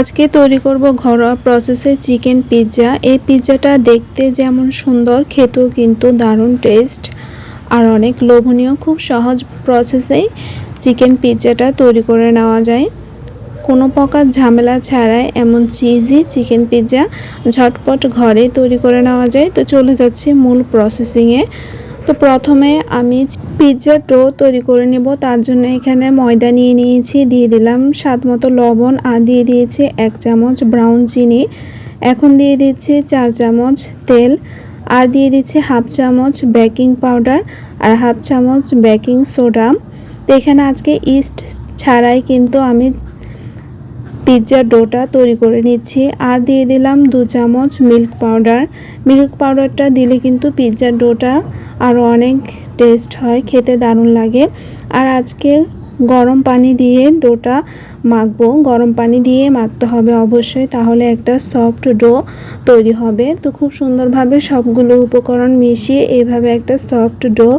আজকে তৈরি করব ঘরোয়া প্রসেসে চিকেন পিৎজা এই পিৎজাটা দেখতে যেমন সুন্দর, খেতেও কিন্তু দারুণ টেস্ট আর অনেক লোভনীয়। খুব সহজ প্রসেসেই চিকেন পিৎজাটা তৈরি করে নেওয়া যায়। কোনো প্রকার ঝামেলা ছাড়াই এমন চিজি চিকেন পিৎজা ঝটপট ঘরে তৈরি করে নেওয়া যায়। তো চলে যাচ্ছি মূল প্রসেসিংয়ে তো প্রথমে আমি পিৎজা ডো তৈরি করে নেব। তার জন্য এখানে ময়দা নিয়ে নিয়েছি, দিয়ে দিলাম স্বাদ মতো লবণ, আর দিয়ে দিয়েছি এক চামচ ব্রাউন চিনি। এখন দিয়ে দিচ্ছি চার চামচ তেল, আর দিয়ে দিচ্ছি হাফ চামচ বেকিং পাউডার, আর হাফ চামচ বেকিং সোডা। তো এখানে আজকে ইস্ট ছাড়াই কিন্তু আমি পিৎজার ডোটা তৈরি করে নিচ্ছি। আর দিয়ে দিলাম দু চামচ মিল্ক পাউডার। মিল্ক পাউডারটা দিলে কিন্তু পিৎজার ডোটা আরও অনেক টেস্ট হয়, খেতে দারুণ লাগে। আর আজকে গরম পানি দিয়ে ডোটা মাখবো। গরম পানি দিয়ে মাখতে হবে অবশ্যই, তাহলে একটা সফট ডো তৈরি হবে। তো খুব সুন্দরভাবে সবগুলো উপকরণ মিশিয়ে এভাবে একটা সফট ডো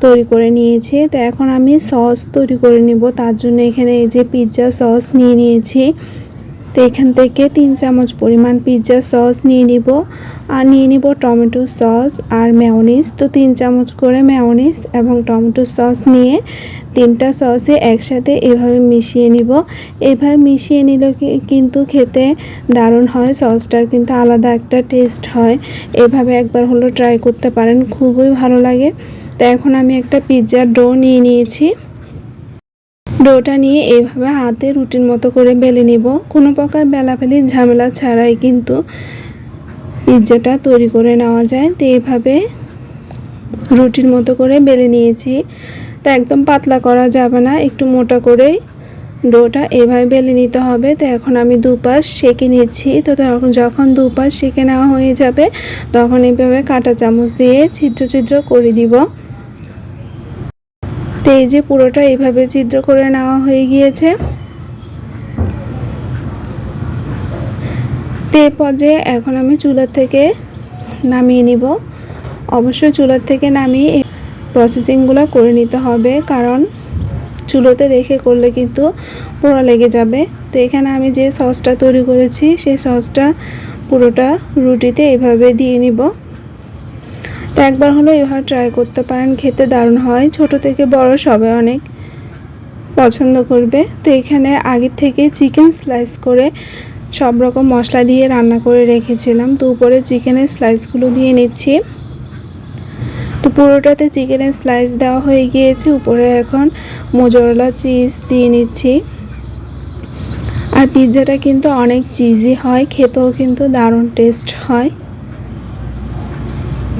তৈরি করে নিয়েছি। তো এখন আমি সস তৈরি করে নিব। তার জন্য এখানে এই যে পিৎজা সস নিয়ে নিয়েছি। তো এখান থেকে তিন চামচ পরিমাণ পিৎজা সস নিয়ে নিব। আর নিয়ে নিব টমেটো সস আর ম্যাওনিস তো তিন চামচ করে ম্যাওনিস এবং টমেটো সস নিয়ে তিনটা সসে একসাথে এভাবে মিশিয়ে নিব। এভাবে মিশিয়ে নিলে কিন্তু খেতে দারুণ হয়, সসটার কিন্তু আলাদা একটা টেস্ট হয়। এভাবে একবার হলো ট্রাই করতে পারেন, খুবই ভালো লাগে। তো এখন আমি একটা পিৎজার ডো নিয়ে নিয়েছি। ডোটা নিয়ে এইভাবে হাতে রুটির মতো করে বেলে নিব। কোনো প্রকার বেলাবেলি ঝামেলা ছাড়াই কিন্তু পিৎজাটা তৈরি করে নেওয়া যায়। তো এইভাবে রুটির মতো করে বেলে নিয়েছি। তা একদম পাতলা করা যাবে না, একটু মোটা করেই ডোটা এভাবে বেলে নিতে হবে। তো এখন আমি দুপাশ সেঁকে নিচ্ছি। তো তখন যখন দুপাশ সেঁকে নেওয়া হয়ে যাবে, তখন এইভাবে কাঁটা চামচ দিয়ে ছিদ্র ছিদ্র করে দিব। তো এই যে পুরোটা এইভাবে ছিদ্র করে নেওয়া হয়ে গিয়েছে। তো পর্যায়ে এখন আমি চুলার থেকে নামিয়ে নিব। অবশ্যই চুলার থেকে নামিয়ে প্রসেসিংগুলো করে নিতে হবে, কারণ চুলোতে রেখে করলে কিন্তু পোড়া লেগে যাবে। তো এখানে আমি যে সসটা তৈরি করেছি, সেই সসটা পুরোটা রুটিতে এভাবে দিয়ে নিব। তো একবার হলো এভাবে ট্রাই করতে পারেন, খেতে দারুণ হয়। ছোট থেকে বড় সবাই অনেক পছন্দ করবে। তো এখানে আগের থেকে চিকেন স্লাইস করে সব রকম মশলা দিয়ে রান্না করে রেখেছিলাম। তো উপরে চিকেনের স্লাইসগুলো দিয়ে নিচ্ছি। তো পুরোটাতে চিকেনের স্লাইস দেওয়া হয়ে গিয়েছে। উপরে এখন মোজরলা চিজ দিয়ে নিচ্ছি। আর পিৎজাটা কিন্তু অনেক চিজি হয়, খেতেও কিন্তু দারুণ টেস্ট হয়।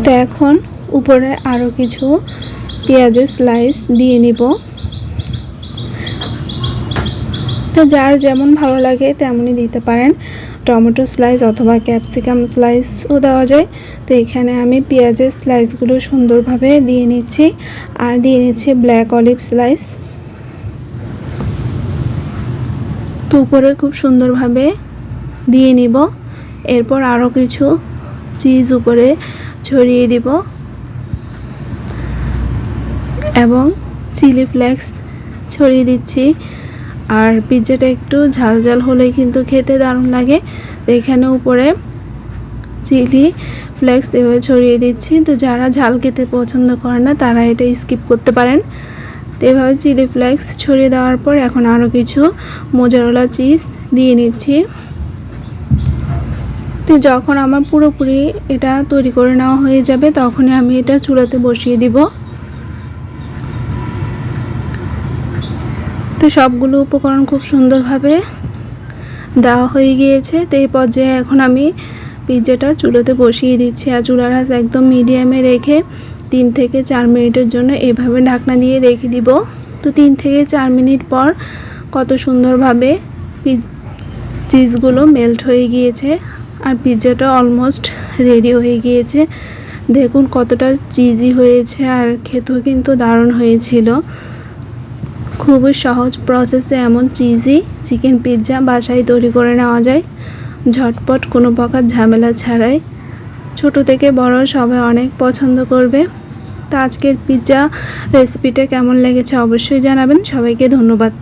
তো এখন উপরে আরও কিছু পেঁয়াজের স্লাইস দিয়ে নিব। তো যার যেমন ভালো লাগে তেমনই দিতে পারেন। টমেটো স্লাইস অথবা ক্যাপসিকাম স্লাইসও দেওয়া যায়। তো এখানে আমি পেঁয়াজের স্লাইসগুলো সুন্দরভাবে দিয়ে নিচ্ছি। আর দিয়ে নিচ্ছি ব্ল্যাক অলিভ স্লাইস তো উপরে খুব সুন্দরভাবে দিয়ে নিব। এরপর আরও কিছু চিজ উপরে ছড়িয়ে দিব। এবং চিলি ফ্লেক্স ছড়িয়ে দিচ্ছি। আর পিৎজাটা একটু ঝাল ঝাল হলেই কিন্তু খেতে দারুণ লাগে। এখানে উপরে চিলি ফ্লেক্স এভাবে ছড়িয়ে দিচ্ছি। তো যারা ঝাল খেতে পছন্দ করে না, তারা এটা স্কিপ করতে পারেন। তো এভাবে চিলি ফ্লেক্স ছড়িয়ে দেওয়ার পর এখন আরও কিছু মোজারোলা চিজ দিয়ে নিচ্ছি। তো যখন আমার পুরোপুরি এটা তৈরি করে নেওয়া হয়ে যাবে, তখনই আমি এটা চুলাতে বসিয়ে দিব। তো সবগুলো উপকরণ খুব সুন্দরভাবে দেওয়া হয়ে গিয়েছে। তো এই পর্যায়ে এখন আমি পিৎজাটা চুলোতে বসিয়ে দিচ্ছি আর চুলার আঁচ একদম মিডিয়ামে রেখে তিন থেকে চার মিনিটের জন্য এভাবে ঢাকনা দিয়ে রেখে দিব। তো তিন থেকে চার মিনিট পর কত সুন্দরভাবে চিজগুলো মেল্ট হয়ে গিয়েছে। আর পিৎজাটা অলমোস্ট রেডি হয়ে গিয়েছে। দেখুন কতটা চিজি হয়েছে আর খেতেও কিন্তু দারুণ হয়েছিল। খুবই সহজ প্রসেসে এমন চিজি চিকেন পিৎজা বাসায় তৈরি করে নেওয়া যায়। ঝটপট কোনো প্রকার ঝামেলা ছাড়াই। ছোট থেকে বড় সবাই অনেক পছন্দ করবে। তা আজকের পিৎজা রেসিপিটা কেমন লেগেছে অবশ্যই জানাবেন। সবাইকে ধন্যবাদ।